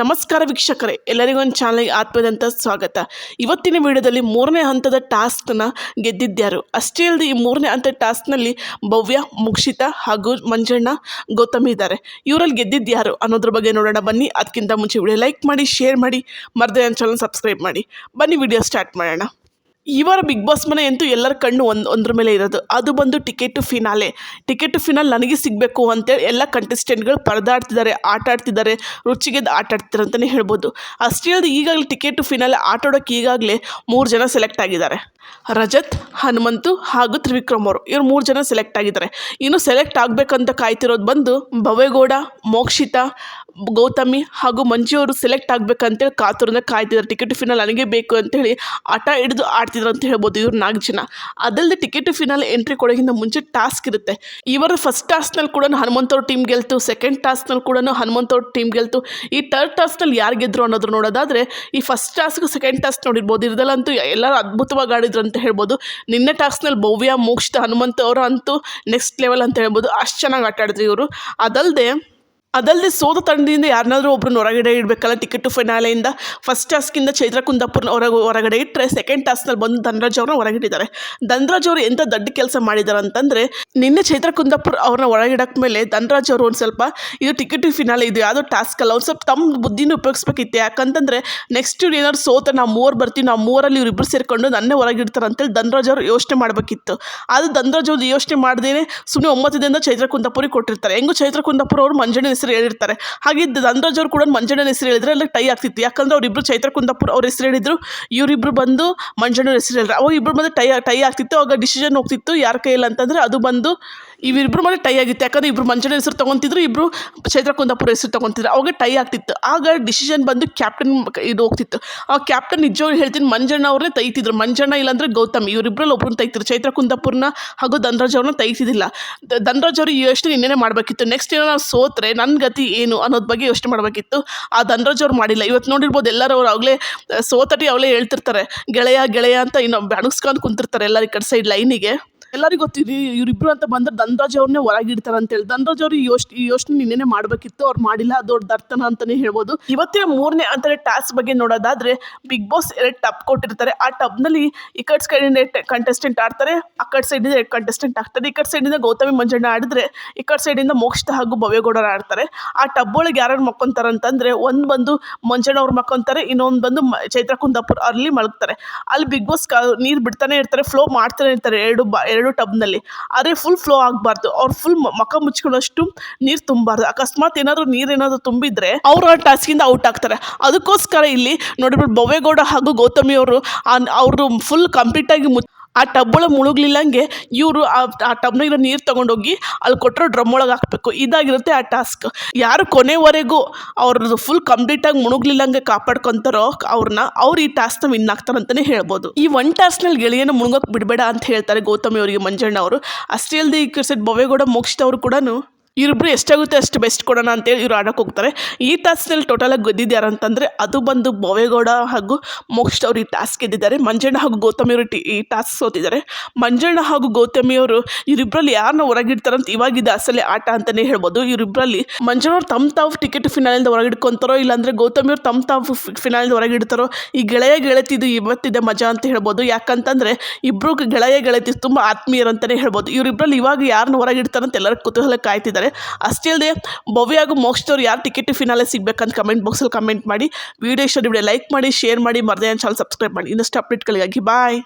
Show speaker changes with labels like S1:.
S1: ನಮಸ್ಕಾರ ವೀಕ್ಷಕರೇ, ಎಲ್ಲರಿಗೂ ಒಂದು ಚಾನಲ್ಗೆ ಆತ್ಮದಂತ ಸ್ವಾಗತ. ಇವತ್ತಿನ ವಿಡಿಯೋದಲ್ಲಿ ಮೂರನೇ ಹಂತದ ಟಾಸ್ಕ್ನ ಗೆದ್ದಿದ್ದ್ಯಾರು ಅಷ್ಟೇ ಅಲ್ಲದೆ ಈ ಮೂರನೇ ಹಂತದ ಟಾಸ್ಕ್ನಲ್ಲಿ ಭವ್ಯ, ಮುಕ್ಷಿತಾ ಹಾಗೂ ಮಂಜಣ್ಣ ಗೌತಮಿ ಇದ್ದಾರೆ. ಇವರಲ್ಲಿ ಗೆದ್ದಿದ್ದ್ಯಾರು ಅನ್ನೋದ್ರ ಬಗ್ಗೆ ನೋಡೋಣ, ಬನ್ನಿ. ಅದಕ್ಕಿಂತ ಮುಂಚೆ ವಿಡಿಯೋ ಲೈಕ್ ಮಾಡಿ, ಶೇರ್ ಮಾಡಿ. ಮರದೇ ನನ್ನ ಚಾನಲ್ ಸಬ್ಸ್ಕ್ರೈಬ್ ಮಾಡಿ. ಬನ್ನಿ, ವಿಡಿಯೋ ಸ್ಟಾರ್ಟ್ ಮಾಡೋಣ. ಈ ವಾರ ಬಿಗ್ ಬಾಸ್ ಮನೆ ಅಂತೂ ಎಲ್ಲರ ಕಣ್ಣು ಒಂದು, ಒಂದ್ರ ಮೇಲೆ ಇರೋದು. ಅದು ಬಂದು ticket to finale ticket to finale ನನಗೆ ಸಿಗಬೇಕು ಅಂತೇಳಿ ಎಲ್ಲ ಕಂಟೆಸ್ಟೆಂಟ್ಗಳು ಪರದಾಡ್ತಿದ್ದಾರೆ, ಆಟ ಆಡ್ತಿದ್ದಾರೆ, ರುಚಿಗೆದ್ದು ಆಟ ಆಡ್ತಿದ್ದಾರೆ ಅಂತಲೇ ಹೇಳ್ಬೋದು. ಅಷ್ಟೇ ಅಲ್ಲದೆ ಈಗಾಗಲೇ ಟಿಕೆಟ್ ಟು ಫಿನಾಲೆ ಆಟಾಡೋಕ್ಕೆ ಈಗಾಗಲೇ ಮೂರು ಜನ ಸೆಲೆಕ್ಟ್ ಆಗಿದ್ದಾರೆ. ರಜತ್, ಹನುಮಂತು ಹಾಗೂ ತ್ರಿವಿಕ್ರಮ್ ಅವರು. ಇವ್ರು ಮೂರು ಜನ ಸೆಲೆಕ್ಟ್ ಆಗಿದ್ದಾರೆ. ಇನ್ನು ಸೆಲೆಕ್ಟ್ ಆಗಬೇಕಂತ ಕಾಯ್ತಿರೋದು ಬಂದು ಭವೇಗೌಡ ಮೋಕ್ಷಿತಾ ಗೌತಮಿ ಹಾಗೂ ಮಂಜು ಅವರು ಸೆಲೆಕ್ಟ್ ಆಗಬೇಕಂತೇಳಿ ಕಾತುರನ್ನ ಕಾಯ್ತಿದ್ದಾರೆ. ಟಿಕೆಟ್ ಫಿನಲ್ ನನಗೆ ಬೇಕು ಅಂತೇಳಿ ಆಟ ಹಿಡಿದು ಆಡ್ತಿದ್ರು ಅಂತ ಹೇಳ್ಬೋದು ಇವ್ರು ನಾಲ್ಕು ಜನ. ಅದಲ್ಲದೆ ಟಿಕೆಟ್ ಫಿನಲ್ ಎಂಟ್ರಿ ಕೊಡೋಕ್ಕಿಂತ ಮುಂಚೆ ಟಾಸ್ಕ್ ಇರುತ್ತೆ. ಇವರ ಫಸ್ಟ್ ಟಾಸ್ಕ್ನಲ್ಲಿ ಕೂಡ ಹನುಮಂತವ್ರ ಟೀಮ್ ಗೆಲ್ತು ಸೆಕೆಂಡ್ ಟಾಸ್ಕ್ನಲ್ಲಿ ಕೂಡ ಹನುಮಂತವ್ರ ಟೀಮ್ ಗೆಲ್ತು. ಈ ಥರ್ಡ್ ಟಾಸ್ಕ್ನಲ್ಲಿ ಯಾರು ಗೆದ್ರು ಅನ್ನೋದ್ರ ನೋಡೋದಾದರೆ ಈ ಫಸ್ಟ್ ಟಾಸ್ಕ್ ಸೆಕೆಂಡ್ ಟಾಸ್ಕ್ ನೋಡಿರ್ಬೋದು. ಇದರಲ್ಲಂತೂ ಎಲ್ಲರೂ ಅದ್ಭುತವಾಗಿ ಆಡಿದ್ರು ಅಂತ ಹೇಳ್ಬೋದು. ನಿನ್ನೆ ಟಾಸ್ಕ್ನಲ್ಲಿ ಭವ್ಯ, ಮೋಕ್ಷಿತ, ಹನುಮಂತ ಅವರು ಅಂತೂ ನೆಕ್ಸ್ಟ್ ಲೆವೆಲ್ ಅಂತ ಹೇಳ್ಬೋದು. ಅಷ್ಟು ಚೆನ್ನಾಗಿ ಆಟ ಆಡಿದ್ರು ಇವರು. ಅದಲ್ಲದೆ ಅದಲ್ಲದೆ ಸೋತ ತಂಡದಿಂದ ಯಾರನ್ನಾದ್ರೂ ಒಬ್ಬರನ್ನ ಹೊರಗಡೆ ಇಡಬೇಕಲ್ಲ ಟಿಕೆಟ್ ಟು ಫಿನಾಲೆಯಿಂದ ಫಸ್ಟ್ ಟಾಸ್ಕಿಂದ ಚೈತ್ರ ಕುಂದಾಪುರ್ನ ಹೊರಗೆ ಹೊರಗಡೆ ಇಟ್ಟರೆ ಸೆಕೆಂಡ್ ಟಾಸ್ಕ್ನಲ್ಲಿ ಬಂದು ಧನರಾಜ್ ಅವ್ರನ್ನ ಹೊರಗಿಟ್ಟಿದ್ದಾರೆ ಧನರಾಜ್ ಅವರು ಎಂಥ ದೊಡ್ಡ ಕೆಲಸ ಮಾಡಿದ್ದಾರೆ ಅಂತಂದರೆ, ನಿನ್ನೆ ಚೈತ್ರ ಕುಂದಾಪುರ್ ಅವ್ರನ್ನ ಹೊರಗಿಡಕ್ಕೆ ಮೇಲೆ ಧನರಾಜ್ ಅವರು ಒಂದು ಸ್ವಲ್ಪ, ಇದು ಟಿಕೆಟ್ ಫಿನಾಲೆ ಇದು ಯಾವುದೋ ಟಾಸ್ಕ್ ಅಲ್ಲ, ಒಂದು ಸ್ವಲ್ಪ ತಮ್ಮ ಬುದ್ಧಿನ ಉಪಯೋಗಿಸ್ಬೇಕಿತ್ತು ಯಾಕಂತಂದರೆ ನೆಕ್ಸ್ಟ್ ಇವ್ರು ಏನಾದ್ರು ಸೋತ ನಾವು ಮೂವರು ಬರ್ತೀವಿ, ನಾವು ಮೂರಲ್ಲಿ ಇವ್ರಿಬ್ರು ಸೇರಿಕೊಂಡು ನನ್ನೇ ಹೊರಗಿಡ್ತಾರೆ ಅಂತೇಳಿ ಧನರಾಜ್ ಅವರು ಯೋಚನೆ ಮಾಡಬೇಕಿತ್ತು. ಅದು ಧನರಾಜ್ ಅವರು ಯೋಚನೆ ಮಾಡ್ದೇನೆ ಸುಮ್ಮನೆ ಒಂಬತ್ತು ದಿನದ ಚೈತ್ರ ಕೊಟ್ಟಿರ್ತಾರೆ. ಹೆಂಗು ಚೈತ್ರ ಕುಂದಾಪುರ ಅವರು ಮಂಜಣ್ಣ ಹೆಸರು ಹೇಳಿರ್ತಾರೆ. ಹಾಗೆ ಧನರಾಜ್ ಕೂಡ ಮಂಜಣ್ಣನ ಹೆಸರು ಹೇಳಿದ್ರೆ ಅಲ್ಲಿ ಟೈ ಆಗ್ತಿತ್ತು. ಯಾಕಂದ್ರೆ ಅವರಿಬ್ಬರು ಚೈತ್ರ ಕುಂದಾಪುರ ಅವ್ರ ಹೆಸರು ಹೇಳಿದ್ರು. ಇವರಿಬ್ರು ಬಂದು ಮಂಜಣ್ಣನ ಹೆಸರು ಹೇಳಿದ್ರು. ಅವಾಗ ಇಬ್ರು ಬಂದು ಟೈ ಟೈ ಆಗ್ತಿತ್ತು. ಅವಾಗ ಡಿಸಿಷನ್ ಹೋಗ್ತಿತ್ತು. ಯಾರ ಕೈಯಲ್ಲಿ ಅಂತಂದರೆ ಅದು ಬಂದು ಇವಿಬ್ರು ಮನೆ ಟೈ ಆಗಿತ್ತು. ಯಾಕಂದ್ರೆ ಇಬ್ಬರು ಮಂಜಣ್ಣ ಹೆಸರು ತೊಗೊತಿದ್ರು ಇಬ್ಬರು ಚೈತ್ರ ಕುಂದಾಪುರ ಹೆಸರು ತೊಗೊತಿದ್ರು. ಅವಾಗ ಟೈ ಆಗ್ತಿತ್ತು. ಆಗ ಡಿಸಿಷನ್ ಬಂದು ಕ್ಯಾಪ್ಟನ್ ಇದು ಹೋಗ್ತಿತ್ತು. ಆ ಕ್ಯಾಪ್ಟನ್ ನಿಜವಾಗ್ಲೂ ಹೇಳ್ತೀನಿ ಮಂಜಣ್ಣ ಅವ್ರನ್ನೇ ತೈತಿದ್ರು ಮಂಜಣ್ಣ ಇಲ್ಲಾಂದ್ರೆ ಗೌತಮ್. ಇವರಿಬ್ಬರಲ್ಲಿ ಒಬ್ರನ್ನ ತೈತಿದ್ರು ಚೈತ್ರ ಕುಂದಾಪುರ್ನ ಹಾಗೂ ಧನರಾಜ್ ಅವ್ರನ್ನ ತೈತಿದ್ದಿಲ್ಲ ಧನರಾಜ್ ಅವರು ಯೋಚನೆ ಇನ್ನೇನೆ ಮಾಡಬೇಕಿತ್ತು. ನೆಕ್ಸ್ಟ್ ಏನೋ ನಾವು ಸೋತ್ರೆ ನನ್ನ ಗತಿ ಏನು ಅನ್ನೋದ್ ಬಗ್ಗೆ ಯೋಚನೆ ಮಾಡಬೇಕಿತ್ತು. ಆ ಧನರಾಜ್ ಅವ್ರು ಮಾಡಿಲ್ಲ. ಇವತ್ತು ನೋಡಿರ್ಬೋದು ಎಲ್ಲರೂ ಅವ್ರು ಆಗಲೇ ಸೋತಟಿ ಅವಳೇ ಹೇಳ್ತಿರ್ತಾರೆ. ಗೆಳೆಯ ಗೆಳೆಯ ಅಂತ ಇನ್ನೊಬ್ಬ ಅಣಗಿಸ್ಕೊಂಡು ಕುಂತಿರ್ತಾರೆ ಎಲ್ಲರ ಈ ಕಡೆ ಸೈಡ್ ಲೈನಿಗೆ ಎಲ್ಲರಿಗೂ ಗೊತ್ತಿದೆ ಇವರಿಬ್ರು ಅಂತ ಬಂದ್ರೆ ಧನರಾಜ್ ಅವ್ರನ್ನೇ ಹೊರಗಿಡ್ತಾರೆ ಅಂತೇಳಿ ಧನರಾಜ್ ಅವರು ಯೋಚನೆ ಯೋಚನೆ ನಿನ್ನೆ ಮಾಡಬೇಕಿತ್ತು, ಅವ್ರು ಮಾಡಿಲ್ಲ ದೊಡ್ಡ ದರ್ತನ ಅಂತಾನೆ ಹೇಳ್ಬೋದು. ಇವತ್ತಿನ ಮೂರನೇ ಅಂತಾರೆ ಟಾಸ್ಕ್ ಬಗ್ಗೆ ನೋಡೋದಾದ್ರೆ ಬಿಗ್ ಬಾಸ್ ಎರಡು ಟಬ್ ಕೊಟ್ಟಿರ್ತಾರೆ. ಆ ಟಬ್ನಲ್ಲಿ ಈ ಕಡೆ ಸೈಡಿಂದ ಕಂಟೆಸ್ಟೆಂಟ್ ಆಡ್ತಾರೆ. ಆ ಕಡೆ ಸೈಡಿಂದ ಕಂಟೆಸ್ಟೆಂಟ್ ಆಗ್ತಾರೆ. ಈ ಕಡೆ ಸೈಡಿಂದ ಗೌತಮಿ ಮಂಜಣ್ಣ ಆಡಿದ್ರೆ, ಈ ಕಡೆ ಸೈಡಿಂದ ಮೋಕ್ಷ ಹಾಗೂ ಭವ್ಯಗೌಡರು ಆಡ್ತಾರೆ. ಆ ಟಬ್ ಒಳಗೆ ಯಾರು ಮಕ್ಕೊಂತಾರೆ ಅಂತಂದ್ರೆ, ಒಂದು ಬಂದು ಮಂಜಣ್ಣ ಅವ್ರು ಮಕ್ಕೊಂತಾರೆ, ಇನ್ನೊಂದು ಬಂದು ಚೈತ್ರ ಕುಂದಾಪುರ ಅಲ್ಲಿ ಮಲಗ್ತಾರೆ. ಅಲ್ಲಿ ಬಿಗ್ ಬಾಸ್ ನೀರು ಬಿಡ್ತಾನೆ ಇರ್ತಾರೆ ಫ್ಲೋ ಮಾಡ್ತಾನೆ ಇರ್ತಾರೆ. ಎರಡು ಬಾ, ಎರಡು ಟಬ್ನಲ್ಲಿ. ಆದರೆ ಫುಲ್ ಫ್ಲೋ ಆಗಬಾರ್ದು. ಅವ್ರು ಫುಲ್ ಮಕ ಮುಚ್ಕೊಳ್ಳೋಷ್ಟು ನೀರು ತುಂಬಾರ್ದು. ಅಕಸ್ಮಾತ್ ಏನಾದ್ರು ನೀರು ಏನಾದ್ರು ತುಂಬಿದ್ರೆ ಅವ್ರು ಆ ಟಾಸ್ಕಿಂದ ಔಟ್ ಆಗ್ತಾರೆ. ಅದಕ್ಕೋಸ್ಕರ ಇಲ್ಲಿ ನೋಡಿಬಿಟ್ಟು ಭವ್ಯಗೌಡ ಹಾಗೂ ಗೌತಮಿ ಅವರು ಅವರು ಫುಲ್ ಕಂಪ್ಲೀಟಾಗಿ ಮು ಆ ಟಬ್ ಒಳಗೆ ಮುಳುಗ್ಲಿಲ್ಲಂಗೆ ಇವರು ಆ ಟಬ್ನಾಗಿರೋ ನೀರು ತೊಗೊಂಡೋಗಿ ಅಲ್ಲಿ ಕೊಟ್ಟಿರೋ ಡ್ರಮ್ ಒಳಗೆ ಹಾಕಬೇಕು. ಇದಾಗಿರುತ್ತೆ ಆ ಟಾಸ್ಕ್ ಯಾರು ಕೊನೆವರೆಗೂ ಅವ್ರದ್ದು ಫುಲ್ ಕಂಪ್ಲೀಟಾಗಿ ಮುಳುಗ್ಲಿಲ್ಲಂಗೆ ಕಾಪಾಡ್ಕೊತಾರೋ ಅವ್ರನ್ನ ಅವ್ರು ಈ ಟಾಸ್ಕ್ನ ವಿನ್ ಆಗ್ತಾರೆ ಅಂತಲೇ ಹೇಳ್ಬೋದು. ಈ ಒನ್ ಟಾಸ್ಕ್ನಲ್ಲಿ ಗೆಳೆಯನ ಮುಳುಗೋಕೆ ಬಿಡಬೇಡ ಅಂತ ಹೇಳ್ತಾರೆ ಗೌತಮಿ ಅವರಿಗೆ ಮಂಜಣ್ಣ ಅವರು ಅಷ್ಟೇ ಅಲ್ಲದೆ ಈ ಭವೇಗೌಡ ಭವ್ಯಗೌಡ, ಮೋಕ್ಷಿತ ಅವರು ಕೂಡ ಇವರಿಬ್ರು ಎಷ್ಟಾಗುತ್ತೆ ಅಷ್ಟು ಬೆಸ್ಟ್ ಕೊಡೋಣ ಅಂತೇಳಿ ಇವ್ರು ಆಡೋಕೆ ಹೋಗ್ತಾರೆ. ಈ ಟಾಸ್ಕ್ನಲ್ಲಿ ಟೋಟಲಾಗಿ ಗೆದ್ದಿದ್ದು ಅಂತಂದರೆ ಅದು ಬಂದು ಭವೇಗೌಡ ಹಾಗೂ ಮೋಕ್ಷ ಅವರು ಈ ಟಾಸ್ಕ್ ಗೆದ್ದಿದ್ದಾರೆ. ಮಂಜಣ್ಣ ಹಾಗೂ ಗೌತಮಿ ಅವರು ಟಿ- ಈ ಟಾಸ್ಕ್ ಸೋತಿದ್ದಾರೆ. ಮಂಜಣ್ಣ ಹಾಗೂ ಗೌತಮಿ ಅವರು ಇವರಿಬ್ಬರಲ್ಲಿ ಯಾರನ್ನ ಹೊರಗಿಡ್ತಾರಂತ ಇವಾಗಿದ್ದ ಅಸಲಿ ಆಟ ಅಂತಲೇ ಹೇಳ್ಬೋದು. ಇವರಿಬ್ಬರಲ್ಲಿ ಮಂಜಣ್ಣ ಅವ್ರು ತಮ್ಮ ತಾವು ಟಿಕೆಟ್ ಫಿನಾಲಿಂದ ಹೊರಗಿಡ್ಕೊತಾರೋ ಇಲ್ಲಾಂದರೆ ಗೌತಮಿ ಅವರು ತಮ್ಮ ತಾವು ಫಿನಾಲಿಂದ ಹೊರಗಿಡ್ತಾರೋ ಈ ಗೆಳೆಯ ಗೆಳತಿದು ಇವತ್ತಿದೆ ಮಜಾ ಅಂತ ಹೇಳ್ಬೋದು. ಯಾಕಂತಂದರೆ ಇಬ್ಬರು ಗೆಳೆಯ ಗೆಳತಿ ತುಂಬ ಆತ್ಮೀಯರು ಅಂತಲೇ ಹೇಳ್ಬೋದು. ಇವರಿಬ್ಬರಲ್ಲಿ ಇವಾಗ ಯಾರನ್ನ ಹೊರಗಿಡ್ತಾರಂತ ಎಲ್ಲರೂ ಕುತೂಹಲ ಕಾಯ್ತಿದ್ದಾರೆ. ಅಷ್ಟೇ ಅಲ್ಲದೆ ಭವ್ಯ ಹಾಗೂ ಮೋಕ್ಷದವ್ರು ಯಾರು ಟಿಕೆಟ್ ಫಿನಾಲೆ ಸಿಗಬೇಕಂತ ಕಮೆಂಟ್ ಬಾಕ್ಸಲ್ಲಿ ಕಮೆಂಟ್ ಮಾಡಿ. ವಿಡಿಯೋ ಇಷ್ಟ ವಿಡಿಯೋ ಲೈಕ್ ಮಾಡಿ ಶೇರ್ ಮಾಡಿ. ಮರದೇ ಚಾನಲ್ ಸಬ್ಸ್ಕ್ರೈಬ್ ಮಾಡಿ. ಇನ್ನಷ್ಟು ಅಪ್ಡೇಟ್ಗಳಿಗಾಗಿ ಬಾಯ್